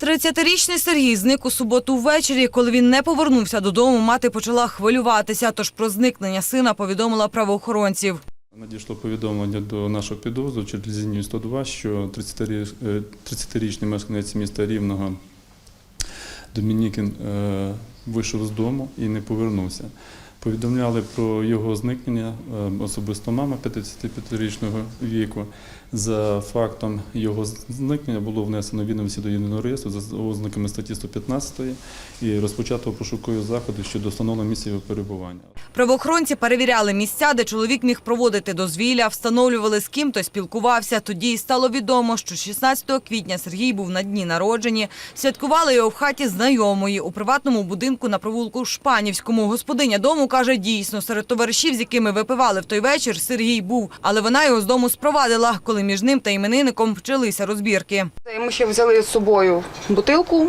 30-річний Сергій зник у суботу ввечері. Коли він не повернувся додому, мати почала хвилюватися. Тож про зникнення сина повідомила правоохоронців. Надійшло повідомлення до нашого підрозділу через лінію 102, що 30-річ- е, 30-річний мешканець міста Рівного Домінікін е, вийшов з дому і не повернувся. Повідомляли про його зникнення е, особисто мама 55-річного віку. За фактом його зникнення було внесено відомості до єдиного реєстру за ознаками статті 115 і розпочато пошукові заходи щодо встановлення місця його перебування. Правоохоронці перевіряли місця, де чоловік міг проводити дозвілля, встановлювали, з ким той спілкувався. Тоді стало відомо, що 16 квітня Сергій був на дні народжені. Святкували його в хаті знайомої у приватному будинку на провулку Шпанівському. Господиня дому каже, дійсно, серед товаришів, з якими випивали в той вечір, Сергій був, але вона його з дому спровадила, коли між ним та іменинником почалися розбірки. Ми ще взяли з собою бутилку,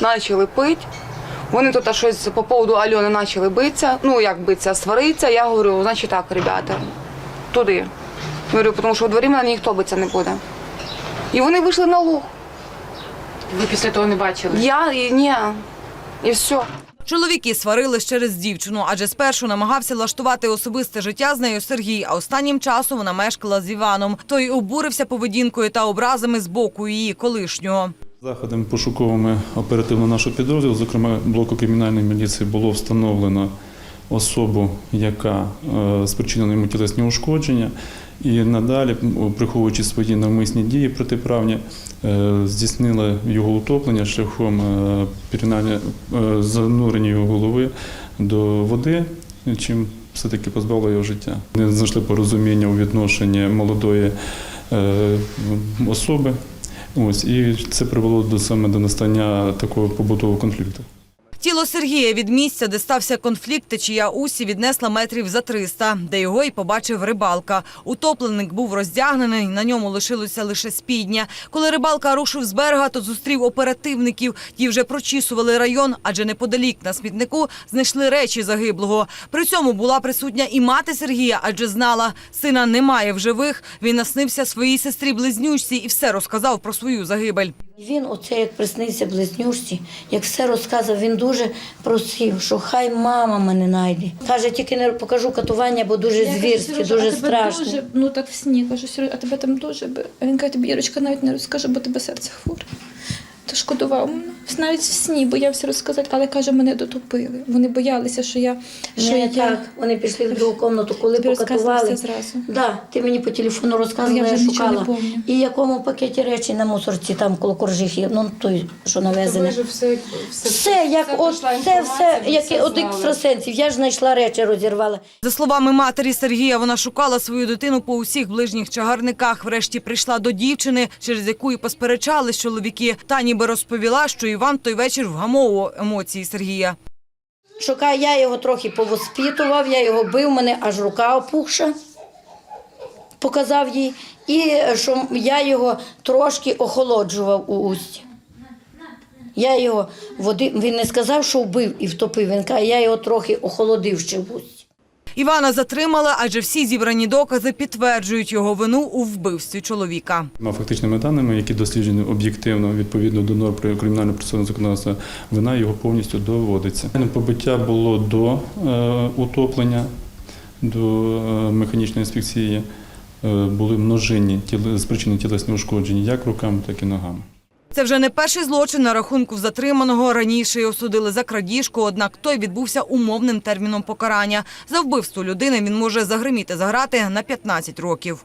почали пити. Вони тут щось по поводу Альони почали битися. Ну, як битися, сваритися. Я говорю, значить так, ребята, туди. Говорю, тому що у дворі мене ніхто битися не буде. І вони вийшли на луг. Ви після того не бачили? Я і ні. І все. Чоловіки сварились через дівчину, адже спершу намагався влаштувати особисте життя з нею Сергій, а останнім часом вона мешкала з Іваном. Той обурився поведінкою та образами з боку її колишнього. Заходами пошуковими оперативно нашого підрозділу, зокрема блоку кримінальної міліції, було встановлено особу, яка е, спричинила йому тілесні ушкодження, і надалі, приховуючи свої навмисні дії протиправні, е, здійснила його утоплення шляхом е, е, занурення його голови до води, чим все-таки позбавило його життя. Не знайшли порозуміння у відношенні молодої особи. Ось і це привело до саме до настання такого побутового конфлікту. Тіло Сергія від місця, де стався конфлікт, течія Усі віднесла метрів за 300, де його й побачив рибалка. Утопленик був роздягнений, на ньому лишилося лише спідня. Коли рибалка рушив з берега, то зустрів оперативників. Ті вже прочісували район, адже неподалік на смітнику знайшли речі загиблого. При цьому була присутня і мати Сергія, адже знала, сина немає в живих. Він наснився своїй сестрі близнючці і все розказав про свою загибель. Він, оце як приснився близнюшці, як все розказав, він дуже просив, що хай мама мене найде. Каже, тільки не покажу катування, бо дуже звірські, звірське, дуже страшно. Дуже, ну так в сні, кажу, а тебе там дуже. Він каже, тобі Ірочка навіть не розкаже, бо тебе серце хворе. То шкодував мене. Навіть в сні боявся розказати, але каже, мене дотопили. Вони боялися, що я що Не я так, вони пішли в другу кімнату, коли Тобі розказували покатували. все зразу. Да, ти мені по телефону розказувала, Я я, вже нічого не шукала. помню. І якому пакеті речі на мусорці, там коло коржихи, ну той, що навезене. все, Все, як от, це все, як от екстрасенсів. Я ж знайшла речі, розірвала. За словами матері Сергія, вона шукала свою дитину по усіх ближніх чагарниках. Врешті прийшла до дівчини, через яку і посперечались чоловіки. Та ніби розповіла, що Іван той вечір вгамовував емоції Сергія. Шукаю, я його трохи повоспитував, я його бив, мене аж рука опухша, показав їй, і що я його трошки охолоджував у усті. Я його води, він не сказав, що вбив і втопив. Він каже, я його трохи охолодив ще в усті. Івана затримали, адже всі зібрані докази підтверджують його вину у вбивстві чоловіка. Ma фактичними даними, які досліджені об'єктивно відповідно до норм про кримінальне процесуальне законодавства, вина його повністю доводиться. Побиття було до е, утоплення, до е, механічної інспекції. Е, були множинні спричинені тілесні ушкодження як руками, так і ногами. Це вже не перший злочин на рахунку затриманого. Раніше його судили за крадіжку, однак той відбувся умовним терміном покарання. За вбивство людини він може загриміти за грати на 15 років.